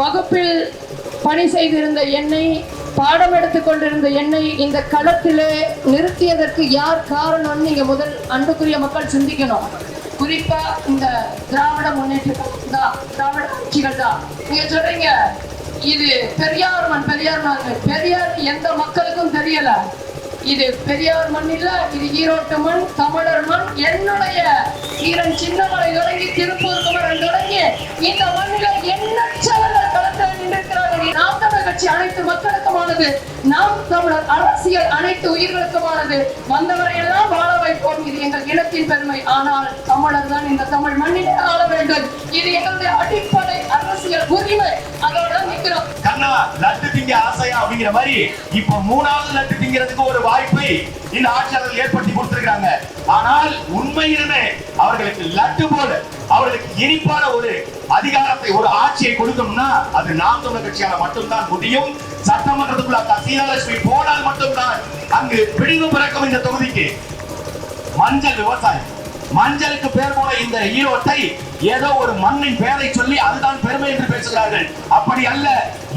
வகுப்பில் பணி செய்திருந்த என்னை பாடம் எடுத்துக்கொண்டிருந்த என்னை இந்த களத்திலே நிறுத்தியதற்கு யார் காரணம்னு நீங்க முதல் அன்புக்குரிய மக்கள் சிந்திக்கணும். குறிப்பா இந்த திராவிட முன்னேற்றம் தான் திராவிட கட்சிகள் தான். நீங்க சொல்றீங்க இது பெரியார் மண் பெரியார் மண். பெரியார் எந்த மக்களுக்கும் தெரியல. இது பெரியார் மண் இல்ல இது ஈரோட்டு மண் தமிழர் மண். என்னுடைய ஈரன் சின்னமலை தொடங்கி திருப்பூர் குமரன் தொடங்கி இந்த அனைத்து மக்களுக்குமானது. நாம் தமிழர் அரசியல் அனைத்து உயிர்களுக்குமானது. வந்தவரை எல்லாம் வாழ வைப்போம். இது எங்கள் இனத்தின் பெருமை. ஆனால் தமிழர் தான் இந்த தமிழ் மண்ணிலே ஆள வேண்டும். இது எங்களுடைய அடிப்படை அரசியல் உரிமை. அதோட நிற்கிறோம். கண்ணா லட்டு திங்க ஆசையா அப்படிங்கிற மாதிரி இப்போ மூணாவது லட்டு திங்கிறதுக்கு ஒரு வாய்ப்பை இந்த ஆட்சியாளர்கள் ஏற்படுத்தி கொடுத்திருக்காங்க ஆனால் உண்மையிலுமே அவர்களுக்கு லட்டு போல அவர்களுக்கு இனிப்பான ஒரு அதிகாரத்தை ஒரு ஆட்சியை கொடுக்கணும்னா அது நாம் தமிழர் கட்சியால மட்டும்தான் முடியும். சட்டமன்றத்துக்குள்ள அக்கா சீதாலட்சுமி போனால் மட்டும்தான் அங்கு பிடிவு பிறக்கும் இந்த தொகுதிக்கு. மஞ்சள் விவசாயம். மஞ்சளுக்கு பேர் போல இந்த ஈரோட்டை ஏதோ ஒரு மண்ணின் பெயரை சொல்லி அதுதான் பெருமை என்று பேசுகிறார்கள். அப்படி அல்ல.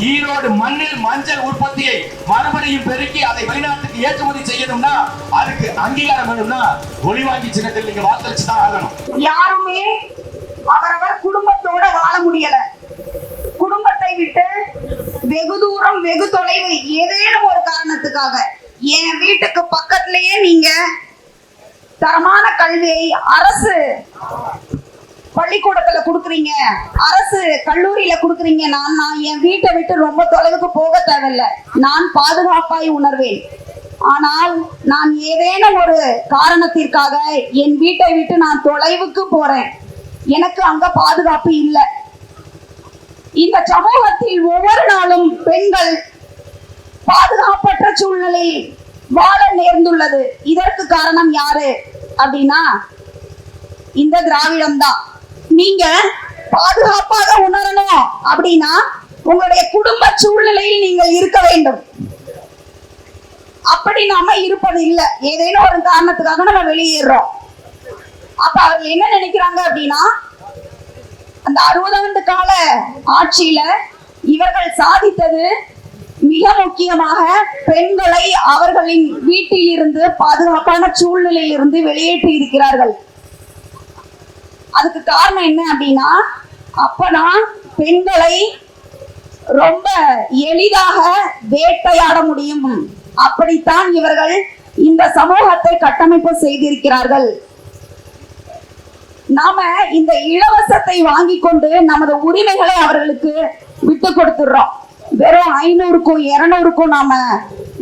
ஈரோடு மண்ணில் மஞ்சள் உற்பத்தியை மறுபடியும் பெருக்கி அதை வெளிநாட்டுக்கு ஏற்றுமதி செய்யணும்னா அதுக்கு அங்கீகாரம் வேணும்னா ஒளிவாங்கி சின்னத்தில் நீங்க வாக்களிச்சு தான் ஆகணும். யாருமே அவரவர் குடும்பத்தோட வாழ முடியல. குடும்பத்தை விட்டு வெகு தூரம் வெகு தொலைவு ஏதேனும் ஒரு காரணத்துக்காக என் வீட்டுக்கு பக்கத்திலேயே நீங்க தரமான கல்வியை அரசு பள்ளிக்கூடத்துல கொடுக்குறீங்க. அரசு கல்லூரியில கொடுக்குறீங்க. நான் நான் என் வீட்டை விட்டு ரொம்ப தொலைவுக்கு போக தேவையில்ல. நான் பாதுகாப்பாய் உணர்வேன். ஆனால் நான் ஏதேனும் ஒரு காரணத்திற்காக என் வீட்டை விட்டு நான் தொலைவுக்கு போறேன். எனக்கு அங்க பாதுகாப்பு இல்லை. இந்த சமூகத்தில் ஒவ்வொரு நாளும் பெண்கள் பாதுகாப்பற்ற சூழ்நிலையில் வாழ நேர்ந்துள்ளது. இதற்கு காரணம் யாரு? அப்படின்னா இந்த திராவிடம் தான் நீங்க பாதுகாப்பாக உணரணும் அப்படின்னா உங்களுடைய குடும்ப சூழ்நிலையில் நீங்கள் இருக்க வேண்டும். அப்படி நாம இருப்பது இல்லை. ஏதேனும் ஒரு காரணத்துக்காக நம்ம வெளியேறோம். அப்ப அவர்கள் என்ன நினைக்கிறாங்க அப்படின்னா அந்த அறுபது ஆண்டு கால ஆட்சியில இவர்கள் சாதித்தது மிக முக்கியமாக பெண்களை அவர்களின் வீட்டில் இருந்து பாதுகாப்பான சூழ்நிலையில் இருந்து வெளியேற்றி இருக்கிறார்கள். அதுக்கு காரணம் என்ன அப்படின்னா அப்பதான் பெண்களை ரொம்ப எளிதாக வேட்டையாட முடியும். அப்படித்தான் இவர்கள் இந்த சமூகத்தை கட்டமைப்பு செய்திருக்கிறார்கள். நாம இந்த இலவசத்தை வாங்கி கொண்டு நமது உரிமைகளை அவர்களுக்கு விட்டு கொடுத்துடுறோம். வெறும் ஐநூறுக்கும் இருநூறுக்கும் நாம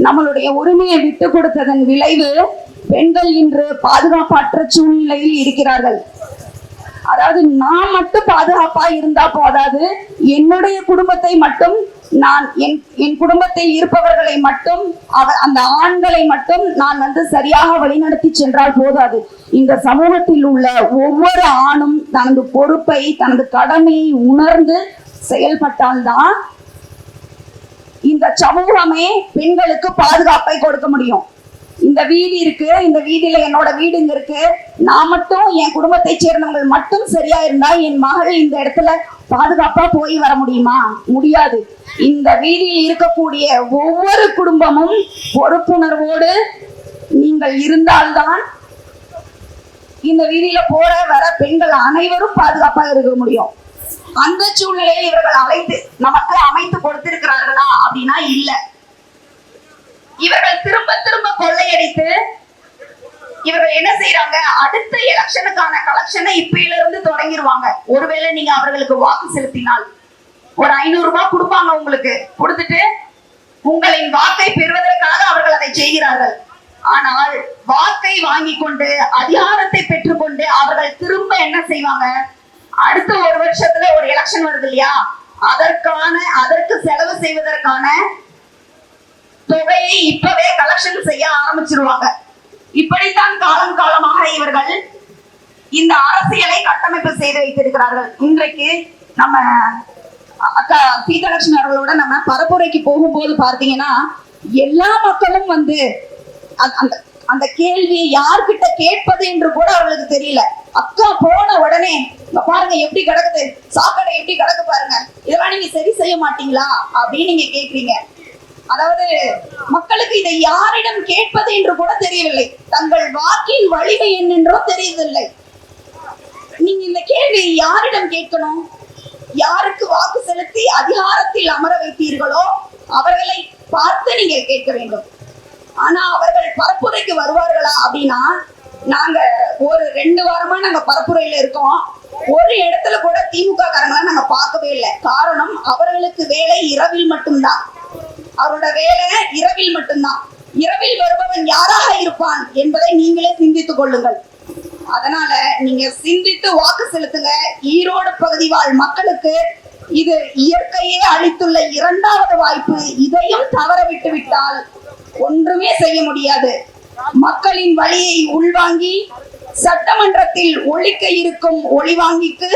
நம்மளுடைய உரிமையை விட்டு கொடுத்ததன் விளைவு பெண்கள் இன்று பாதுகாப்பற்ற சூழ்நிலையில் இருக்கிறார்கள். அதாவது நான் மட்டும் பாதுகாப்பா இருந்தா போதாது. என்னுடைய குடும்பத்தை மட்டும் நான் என் என் குடும்பத்தில் இருப்பவர்களை மட்டும் அந்த ஆண்களை மட்டும் நான் வந்து சரியாக வழிநடத்தி சென்றால் போதாது. இந்த சமூகத்தில் உள்ள ஒவ்வொரு ஆணும் தனது பொறுப்பை தனது கடமையை உணர்ந்து செயல்பட்டால்தான் இந்த சமூகமே பெண்களுக்கு பாதுகாப்பை கொடுக்க முடியும். இந்த வீதி இருக்கு இந்த வீதியில என்னோட வீடுங்க இருக்கு. நான் மட்டும் என் குடும்பத்தை சேர்ந்தவங்க மட்டும் சரியா இருந்தா என் மகள் இந்த இடத்துல பாதுகாப்பா போய் வர முடியுமா? முடியாது. இந்த வீதியில் இருக்கக்கூடிய ஒவ்வொரு குடும்பமும் பொறுப்புணர்வோடு நீங்கள் இருந்தால்தான் இந்த வீதியில போற வர பெண்கள் அனைவரும் பாதுகாப்பாக இருக்க முடியும். அந்த சூழ்நிலையை இவர்கள் அழைத்து நமக்கு அமைத்து கொடுத்திருக்கிறார்களா அப்படின்னா இல்லை. இவர்கள் திரும்ப திரும்ப கொள்ளையடித்து இவர்கள் என்ன செய்யறாங்க அடுத்த எலெக்ஷனுக்கான கலெக்ஷனை இப்பயில இருந்து தொடங்கிடுவாங்க ஒருவேளை நீங்க அவர்களுக்கு வாக்கு செலுத்தினால் ஒரு ஐநூறு ரூபாய் கொடுப்பாங்க உங்களுக்கு. கொடுத்துட்டு உங்களின் வாக்கை பெறுவதற்காக அவர்கள் அதை செய்கிறார்கள். ஆனால் வாக்கை வாங்கி கொண்டு அதிகாரத்தை பெற்றுக்கொண்டு அவர்கள் திரும்ப என்ன செய்வாங்க? அடுத்த ஒரு வருஷத்துல ஒரு எலெக்ஷன் வருது இல்லையா? அதற்கான அதற்கு செலவு செய்வதற்கான தொகையை இப்பவே கலெக்ஷன் செய்ய ஆரம்பிச்சிருவாங்க. இப்படித்தான் காலம் காலமாக இவர்கள் இந்த அரசியலை கட்டமைப்பு செய்து வைத்திருக்கிறார்கள். இன்றைக்கு நம்ம அக்கா சீதலட்சுமி அவர்களோட நம்ம பரப்புரைக்கு போகும்போது பார்த்தீங்கன்னா எல்லா மக்களும் வந்து அந்த- அந்த கேள்வியை யார்கிட்ட கேட்பது என்று கூட அவளுக்கு தெரியல. அக்கா போன உடனே பாருங்க எப்படி கிடக்குது? சாக்கடை எப்படி கிடக்கு பாருங்க? இதெல்லாம் நீங்க சரி செய்ய மாட்டீங்களா? அப்படின்னு நீங்க கேக்குறீங்க அதாவது மக்களுக்கு இதை யாரிடம் கேட்பது என்று கூட தெரியவில்லை. தங்கள் வாக்கின் வலிமை என்னென்றோ தெரியவில்லை நீங்க இந்த கேள்வியை யாரிடம் கேட்கணும்? யாருக்கு வாக்கு செலுத்தி அதிகாரத்தில் அமர வைத்தீர்களோ அவர்களை பார்த்து நீங்க கேட்க வேண்டும். ஆனா அவர்கள் பரப்புரைக்கு வருவார்களா அப்படின்னா நாங்க ஒரு ரெண்டு வாரமா நாங்க பரப்புரையில இருக்கோம். ஒரு இடத்துல கூட திமுக காரங்களை நாங்க பார்க்கவே இல்லை. காரணம் அவர்களுக்கு வேலை இரவில் மட்டும்தான். அவரோட வேலை இரவில் மட்டும்தான். இரவில் வருபவன் யாராக இருப்பான் என்பதை நீங்களே சிந்தித்துக் கொள்ளுங்கள். அதனால நீங்க சிந்தித்து வாக்கு செலுத்துங்க. ஈரோடு பகுதி வாழ் மக்களுக்கு இது இயற்கையே அளித்துள்ள இரண்டாவது வாய்ப்பு. இதையும் தவற விட்டு விட்டால் ஒன்றுமே செய்ய முடியாது. மக்களின் வழியை உள்வாங்கி சட்டமன்றத்தில் ஒழிக்க இருக்கும் ஒளிவாங்கிக்கு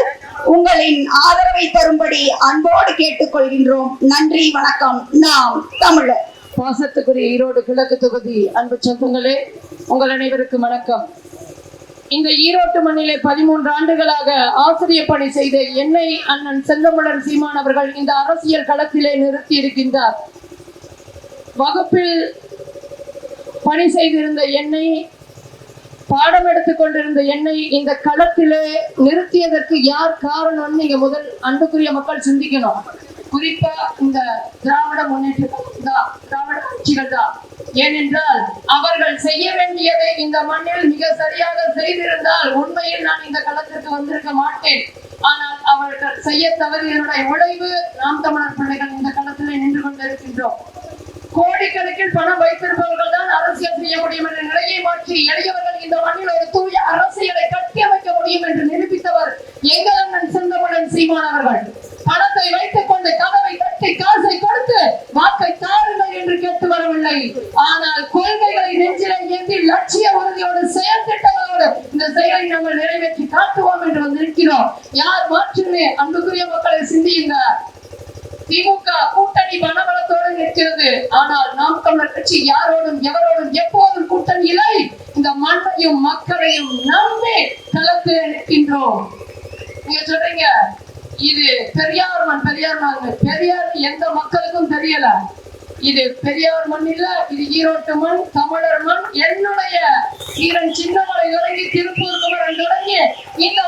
உங்களின் ஆதரவை தரும்படி அன்போடு கேட்டுக்கொள்கின்றோம். நன்றி வணக்கம். நாம் தமிழர். பாசத்துக்குரிய ஈரோடு கிழக்கு தொகுதி அன்பு சொந்தங்களே உங்கள் அனைவருக்கும் வணக்கம். இந்த ஈரோட்டு மண்ணிலே பதிமூன்று ஆண்டுகளாக ஆசிரியர் பணி செய்த என்னை அண்ணன் செந்தமிழன் சீமான் அவர்கள் இந்த அரசியல் களத்திலே நிறுத்தி இருக்கின்றார் வகுப்பில் பணி செய்திருந்த என்னை பாடம் எடுத்துக் கொண்டிருந்த என்னை இந்த களத்திலே நிறுத்தியதற்கு யார் காரணம்னு நீங்க முதல் அன்புக்குரிய மக்கள் சிந்திக்கணும். குறிப்பா இந்த திராவிட முன்னேற்ற தான் திராவிட கட்சிகள் தான் ஏனென்றால் அவர்கள் செய்ய வேண்டியதை இந்த மண்ணில் மிக சரியாக செய்திருந்தால் உண்மையில் நான் இந்த களத்திற்கு வந்திருக்க மாட்டேன். ஆனால் அவர்கள் செய்ய தவறியதனுடைய விளைவு நாம் தமிழர் பிள்ளைகள் இந்த களத்திலே நின்று கொண்டிருக்கின்றோம். கோடிக்கணக்கில் பணம் வைத்திருப்பவர்கள் தான் அரசியல் செய்ய முடியும் என்ற நிலையை மாற்றி எளியவர்கள் இந்த மண்ணில் ஒரு தூய அரசியலை கட்டியமைக்க முடியும் என்று நிரூபித்தவர் எங்கள் அண்ணன் செந்தமணன் சீமான் அவர்கள். பணத்தை வைத்துக் கொண்டு கதவை தட்டி காசை கொடுத்து வாக்கை தாருங்கள் என்று கேட்டு வரவில்லை. ஆனால் கொள்கைகளை நெஞ்சிலை ஏந்தி லட்சிய உறுதியோடு செயல் திட்டங்களோடு இந்த செயலை நாங்கள் நிறைவேற்றி காட்டுவோம் என்று வந்திருக்கிறோம். யார் மாற்றுமே அன்புக்குரிய மக்களை சிந்தியுங்க திமுக கூட்டணி பணபலத்தோடு நிற்கிறது. ஆனால் நாம் தமிழர் கட்சி யாரோடும் எவரோடும் எப்போதும் கூட்டணி இல்லை. இந்த மண்ணையும் மக்களையும் நம்பி களத்தில் நிற்கின்றோம். நீங்க சொல்றீங்க இது பெரியார் மண் பெரியார் மண் பெரியார் எந்த மக்களுக்கும் தெரியல. இது பெரியார் மண் இல்ல இது ஈரோட்டு மண் தமிழர் மண் என்னுடைய ஈரன் சின்னமலை தொடங்கி திருப்பூர் குமரன் தொடங்கி இந்த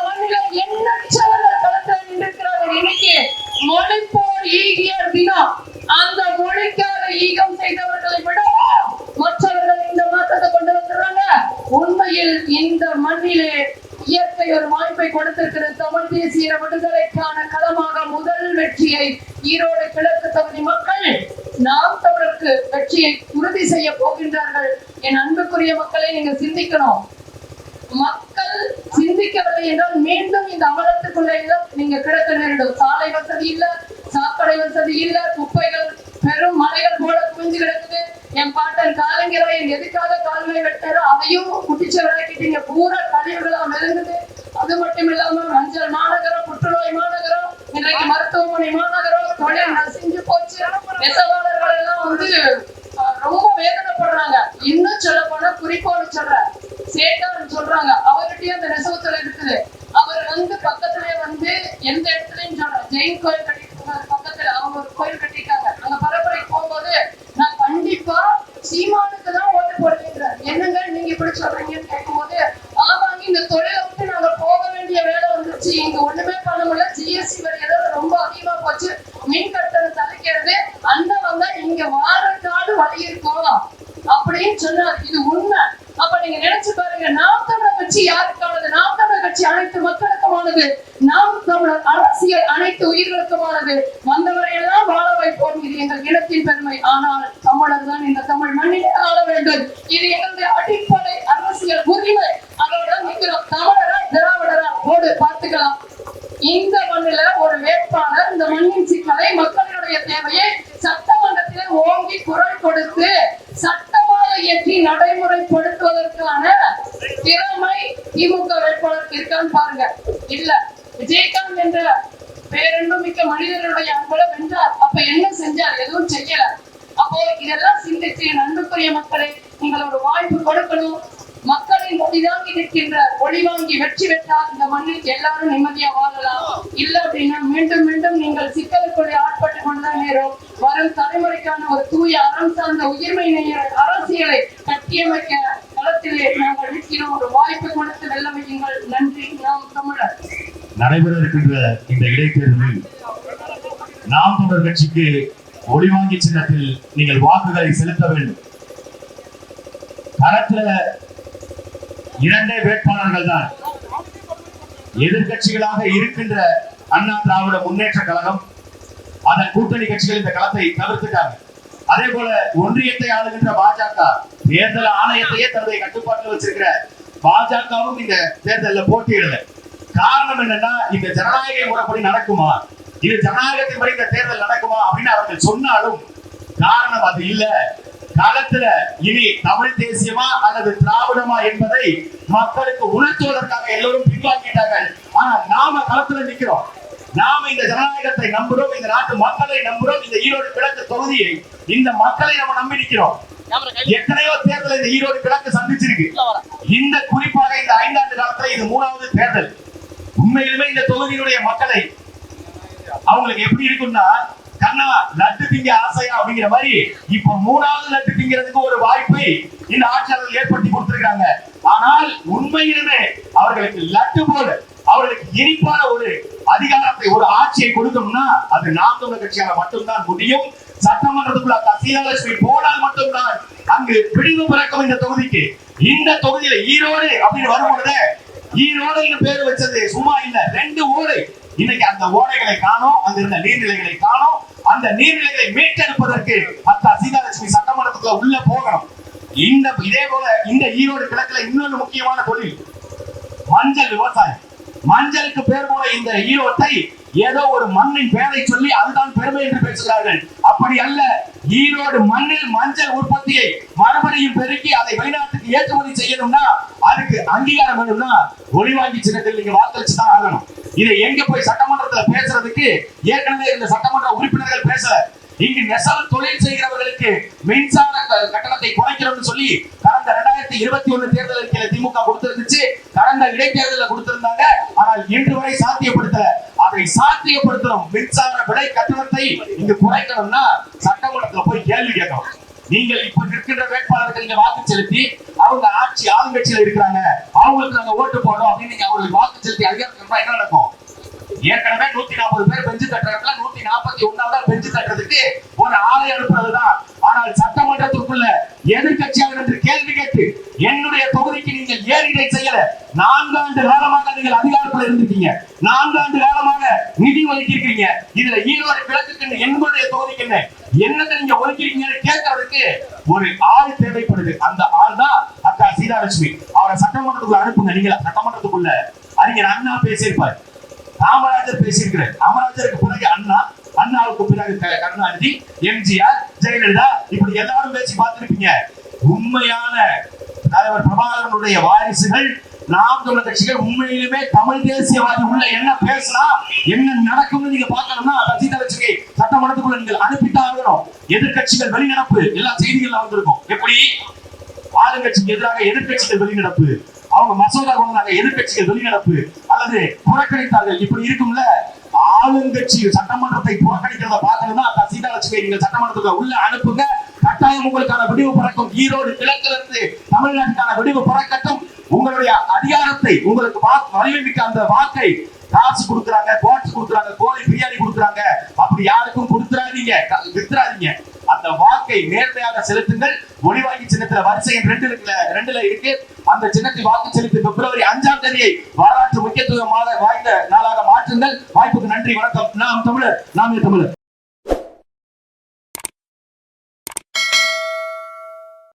வாய்ப்பை தமிழ் தேசிய விடுதலைக்கான களமாக முதல் வெற்றியை ஈரோடு கிழக்கு தொகுதி மக்கள் நாம் தமிழுக்கு வெற்றியை உறுதி செய்ய போகின்றார்கள். என் அன்புக்குரிய மக்களை நீங்க சிந்திக்கணும். மக்கள் சிந்திக்கவில்லை என்றால் மீண்டும் இந்த அமலத்துக்குள்ளே நீங்க கிடக்க நேரிடும். சாலை வசதி இல்ல சாக்கடை வசதி இல்ல குப்பைகள் பெரும் மலைகள் போல குவிஞ்சு கிடக்குது. என் பாட்டன் காலங்கிறவை எதுக்காக கால்மை வெட்டாரோ அதையும் குட்டிச்சு விளக்கிட்டீங்க பூரா கழிவுகளா மெழுகுது. அது மட்டும் இல்லாம மஞ்சள் மாநகரம் புற்றுநோய் மாநகரம் இன்றைக்கு மருத்துவமனை மாநகரம் தொழில் நசிஞ்சு போச்சு. நெசவாளர்கள் எல்லாம் வந்து ரொம்ப வேதனைப்படுறாங்க. இன்னும் சொல்ல போனா குறிப்போடு சொல்ற சேட்டான்னு சொல்றாங்க. அவர்கிட்டயும் அந்த நெசவுத்துல இருக்குது. அவர் வந்து பக்கத்துலயே வந்து எந்த இடத்துலயும் சொல்றேன் ஜெயின் கோயில் கட்டிட்டு பக்கத்துல அவங்க ஒரு கோயில் கட்டிட்டாங்க அங்க பரப்புரைக்கு போகும்போது நான் கண்டிப்பா சீமானுக்கு தான் ஓட்டு போடுவீங்கிறார் என்னங்க நீங்க இப்படி சொல்றீங்கன்னு கேட்கும்போது ஆமாங்க இந்த தொழில விட்டு நாங்க போக வேண்டிய வேலை வந்துருச்சு இங்க ஒண்ணுமே ஜிஎஸ்டி வரி ஏதோ ரொம்ப அதிகமா போச்சு மின் கட்டணம் தலைக்கிறது அந்த வந்தா இங்க வாரக்காடு வழி இருக்கும் அப்படின்னு சொன்னார். இது உண்மை. அப்ப நீங்க நினைச்சு பாருங்க நாம் தமிழர் கட்சி யாருக்கானது? நாம் தமிழர் கட்சி அனைத்து மக்களுக்குமானது. நாம் தமிழர் அரசியல் அனைத்து உயிர்களுக்குமானது. வந்தவரையெல்லாம் வாழ வைப்போம். இது எங்கள் இனத்தின் பெருமை. ஆனால் தமிழர் தான் இந்த தமிழ் மண்ணிலே ஆள வேண்டும். இது எங்களுடைய அடிப்படை அரசியல் உரிமை. அதோட நிற்கிறோம். தமிழர்? இந்த மண்ணில ஒரு வேட்பாளர் இந்த மண்ணின் சிக்கலை மக்களுடைய தேவையை சட்டமன்றத்தில் ஓங்கி குரல் கொடுத்து சட்டமாக இயற்றி நடைமுறைப்படுத்துவதற்கான திறமை திமுக வேட்பாளருக்கு இருக்கான்னு பாருங்க. இல்ல விஜயகாந்த் என்ற பேரன்பு மிக்க மனிதர்களுடைய அன்பளை வென்றார் அப்ப என்ன செஞ்சார்? எதுவும் செய்யல. அப்போ இதெல்லாம் சிந்திச்சு என் மக்களை நீங்கள் ஒரு வாய்ப்பு கொடுக்கணும். மக்களின் ஒளிதாங்கி நிற்கின்றார். ஒளி வாங்கி வெற்றி பெற்றால் இந்த மண்ணில் எல்லாரும் நிம்மதியா வாழலாம். இல்ல அப்படின்னா மீண்டும் மீண்டும் நீங்கள் சிக்கலுக்குள்ளே ஆட்பட்டு கொண்டுதான் நேரும். வரும் தலைமுறைக்கான ஒரு தூய அறம் சார்ந்த உயிர்மை நேயர் அரசியலை கட்டியமைக்க களத்திலே நாங்கள் நிற்கிறோம். ஒரு வாய்ப்பு கொடுத்து வெல்ல வையுங்கள். நன்றி. நாம் தமிழர். நடைபெற இருக்கின்ற இந்த இடைத்தேர்தலில் நாம் தொடர் கட்சிக்கு ஒளிவாங்கி சின்னத்தில் நீங்கள் வாக்குகளை செலுத்த வேண்டும். தரத்துல இரண்டே வேட்பாளர்கள் தான் எதிர்கட்சிகளாக இருக்கின்ற அண்ணா திராவிட முன்னேற்ற கழகம் அதன் கூட்டணி கட்சிகள் இந்த களத்தை தவிர்த்துட்டாங்க. அதே போல ஒன்றியத்தை ஆளுகின்ற பாஜக தேர்தல் ஆணையத்தையே தன்னுடைய கட்டுப்பாட்டில் வச்சிருக்கிற பாஜகவும் இந்த தேர்தலில் போட்டியிடல. காரணம் என்னன்னா இந்த ஜனநாயக முறைப்படி நடக்குமா? இது ஜனநாயகத்தின் படி இந்த தேர்தல் நடக்குமா அப்படின்னு அவர்கள் சொன்னாலும் காரணம் அது இல்லை. காலத்துல இனி தமிழ் தேசியமா அல்லது திராவிடமா என்பதை மக்களுக்கு உணர்த்துவதற்காக எல்லோரும் பின்வாங்கிட்டார்கள். ஆனா நாம களத்துல நிக்கிறோம். நாம இந்த ஜனநாயகத்தை நம்புறோம் இந்த நாட்டு மக்களை நம்புறோம் இந்த ஈரோடு கிழக்கு தொகுதியை. இந்த மக்களை நம்ம நம்பி நிக்கிறோம். எத்தனையோ தேர்தல் இந்த ஈரோடு கிழக்கு சந்திச்சிருக்கு. இந்த குறிப்பாக இந்த ஐந்தாண்டு காலத்துல இது மூணாவது தேர்தல். உண்மையிலுமே இந்த தொகுதியினுடைய மக்களை அவங்களுக்கு எப்படி இருக்கும்னா கண்ணா லட்டு திங்க ஆசையா அப்படிங்கிற மாதிரி இப்ப மூணாவது லட்டு திங்கிறதுக்கு ஒரு வாய்ப்பை இந்த ஆட்சியாளர்கள் ஏற்படுத்தி கொடுத்திருக்காங்க ஆனால் உண்மையிலுமே அவர்களுக்கு லட்டு போல அவர்களுக்கு இனிப்பான ஒரு அதிகாரத்தை ஒரு ஆட்சியை கொடுக்கணும்னா அது நாம் தமிழர் கட்சியால மட்டும்தான் முடியும். சட்டமன்றத்துக்குள்ள அக்கா சீதாலட்சுமி போனால் மட்டும்தான் அங்கு பிடிவு பிறக்கும் இந்த தொகுதிக்கு. இந்த தொகுதியில ஈரோடு அப்படின்னு வரும்பொழுது ஈரோடு பேர் வச்சது சும்மா இல்ல ரெண்டு ஓடு. இன்னைக்கு அந்த ஓடைகளை காணோம் அங்க இருந்த நீர்நிலைகளை காணோம். அந்த நீர்நிலைகளை மீட்டெடுப்பதற்கு அக்கா சீதாலட்சுமி சட்டமன்றத்துக்குள்ள உள்ள போகணும். இந்த இதே போல இந்த ஈரோடு கிழக்குல இன்னொரு முக்கியமான தொழில் மஞ்சள் விவசாயம். மஞ்சளுக்கு பேர் போல இந்த ஈரோட்டை ஏதோ ஒரு மண்ணின் பெயரை சொல்லி அதுதான் பெருமை என்று பேசுகிறார்கள். அப்படி அல்ல ஈரோடு மண்ணில் மஞ்சள் உற்பத்தியை மறுபடியும் பெருக்கி அதை வெளிநாட்டுக்கு ஏற்றுமதி செய்யணும்னா அதுக்கு அங்கீகாரம் வேணும்னா ஒளிவாங்கி சின்னத்தில் நீங்க வாக்களிச்சு தான் ஆகணும். இதை எங்க போய் சட்டமன்றத்துல பேசுறதுக்கு? ஏற்கனவே இந்த சட்டமன்ற உறுப்பினர்கள் பேசல. இங்கு நெசவு தொழில் செய்கிறவர்களுக்கு மின்சார கட்டணத்தை குறைக்கிறோம்னு சொல்லி கடந்த ரெண்டாயிரத்தி இருபத்தி ஒண்ணு தேர்தல் திமுக கொடுத்திருந்துச்சு. கடந்த இடைத்தேர்தலில் கொடுத்திருந்தாங்க. ஆனால் இன்று வரை சாத்தியப்படுத்தல. அதை சாத்தியப்படுத்தணும் மின்சார விலை கட்டணத்தை இங்கு குறைக்கணும்னா சட்டமன்றத்துல போய் கேள்வி கேட்கணும். நீங்கள் இப்ப நிற்கின்ற வேட்பாளர்கள் நீங்க வாக்கு செலுத்தி அவங்க ஆட்சி ஆளுங்கட்சியில இருக்கிறாங்க. அவங்களுக்கு நாங்க ஓட்டு போடணும் அப்படின்னு நீங்க அவங்களுக்கு வாக்கு செலுத்தி அதிகாரம் என்ன நடக்கும் ஏற்கனவே நூத்தி நாற்பது பேர் பெஞ்சு தட்டுறதுல நூத்தி நாற்பத்தி ஒன்னாவது பெஞ்சு தட்டுறதுக்கு ஒரு ஆளை அனுப்புறதுதான். ஆனால் சட்டமன்றத்திற்குள்ள எதிர்கட்சியாக என்று கேள்வி கேட்டு என்னுடைய தொகுதிக்கு நீங்கள் ஏன் இதை செய்யல? நான்காண்டு காலமாக நீங்கள் அதிகாரத்தில் இருந்திருக்கீங்க. நான்காண்டு காலமாக நிதி ஒதுக்கியிருக்கீங்க இதுல ஈரோடு கிழக்குக்கு எங்களுடைய தொகுதிக்கு என்ன என்னத்தை நீங்க ஒதுக்கிறீங்கன்னு கேட்கறதுக்கு ஒரு ஆள் தேவைப்படுது. அந்த ஆள் தான் அக்கா சீதாலட்சுமி. அவரை சட்டமன்றத்துக்குள்ள அனுப்புங்க. நீங்களா சட்டமன்றத்துக்குள்ள அறிஞர் அண்ணா பேசியிருப்பார். ராமராஜர் பேசியிருக்கிறார். ராமராஜருக்கு பிறகு அண்ணா அண்ணாவுக்கு பிறகு கருணாநிதி எம்ஜிஆர் ஜெயலலிதா இப்படி எல்லாரும் பேசி பார்த்திருப்பீங்க. உண்மையான தலைவர் பிரபாகரனுடைய வாரிசுகள் நாம் தமிழர் கட்சிகள் உண்மையிலுமே தமிழ் தேசியவாதி உள்ள என்ன பேசலாம் என்ன நடக்கும்னு நீங்க பார்க்கணும்னா ரசிதா லட்சுமி சட்டமன்றத்துக்குள்ள நீங்கள் அனுப்பிட்டாகணும் எதிர்கட்சிகள் வெளிநடப்பு எல்லா செய்திகள்ல வந்திருக்கும். எப்படி? ஆளுங்கட்சிக்கு எதிராக எதிர்க்கட்சிகள் வெளிநடப்பு. அவங்க மசோதா கொண்டு வந்தாங்க எதிர்க்கட்சிகள் வெளிநடப்பு அல்லது புறக்கணித்தார்கள். இப்படி இருக்கும்ல? ஆளுங்கட்சி சட்டமன்றத்தை புறக்கணிக்கிறத பார்க்கணும்னா அக்கா சீதாலட்சுமி நீங்க சட்டமன்றத்துக்கு உள்ள அனுப்புங்க. கட்டாயம் உங்களுக்கான விடிவு பிறக்கும். ஈரோடு கிழக்கிலிருந்து தமிழ்நாட்டுக்கான விடிவு பிறக்கட்டும். உங்களுடைய அதிகாரத்தை உங்களுக்கு வாக்கு வலிமைமிக்க அந்த வாக்கை காசு கொடுக்குறாங்க கோட்ஸ் கொடுக்குறாங்க கோழி பிரியாணி கொடுக்குறாங்க. அப்படி யாருக்கும் கொடுத்துறாதீங்க. வித்துறாதீங்க. அந்த வாக்கை நேர்மையாக செலுத்துங்கள். ஒளிவாங்கி சின்னத்துல வரிசை ரெண்டு இருக்குல்ல ரெண்டுல இருக்கு. அந்த சின்னத்தை வாக்கு செலுத்தி பிப்ரவரி அஞ்சாம் தேதியை வரலாற்று முக்கியத்துவமாக வாய்ந்த நாளாக மாற்றுங்கள். வாய்ப்புக்கு நன்றி வணக்கம். நாம் தமிழர் நாமே தமிழர்.